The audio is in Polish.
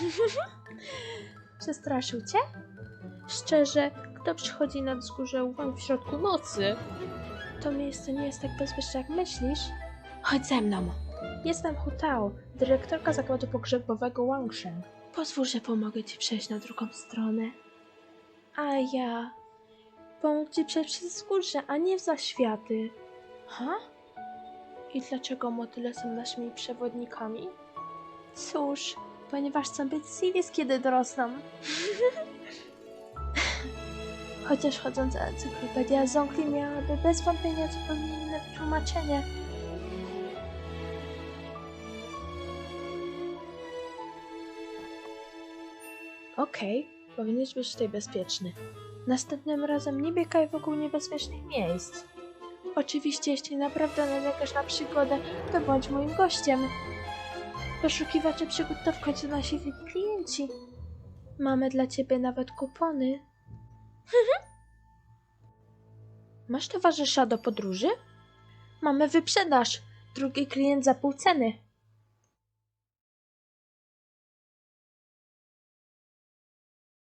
Przestraszył cię? Szczerze, kto przychodzi nad wzgórze Wang w środku nocy? To miejsce nie jest tak bezpieczne, jak myślisz? Chodź ze mną. Jestem Hutao, dyrektorka zakładu pogrzebowego Wangshen. Pozwól, że pomogę ci przejść na drugą stronę. A ja... Pomógł ci przejść przez wzgórze, a nie w zaświaty. Ha? I dlaczego motyle są naszymi przewodnikami? Cóż, ponieważ być Sivis, kiedy dorosną. Chociaż chodząca encyklopedia Zonkli miałaby bez wątpienia zupełnie inne tłumaczenie. Okej, powinieneś być tutaj bezpieczny. Następnym razem nie biegaj wokół niebezpiecznych miejsc. Oczywiście, jeśli naprawdę nalegasz na przygodę, to bądź moim gościem. Poszukiwacze przygód to w końcu nasi klienci. Mamy dla ciebie nawet kupony. Masz towarzysza do podróży? Mamy wyprzedaż. Drugi klient za pół ceny.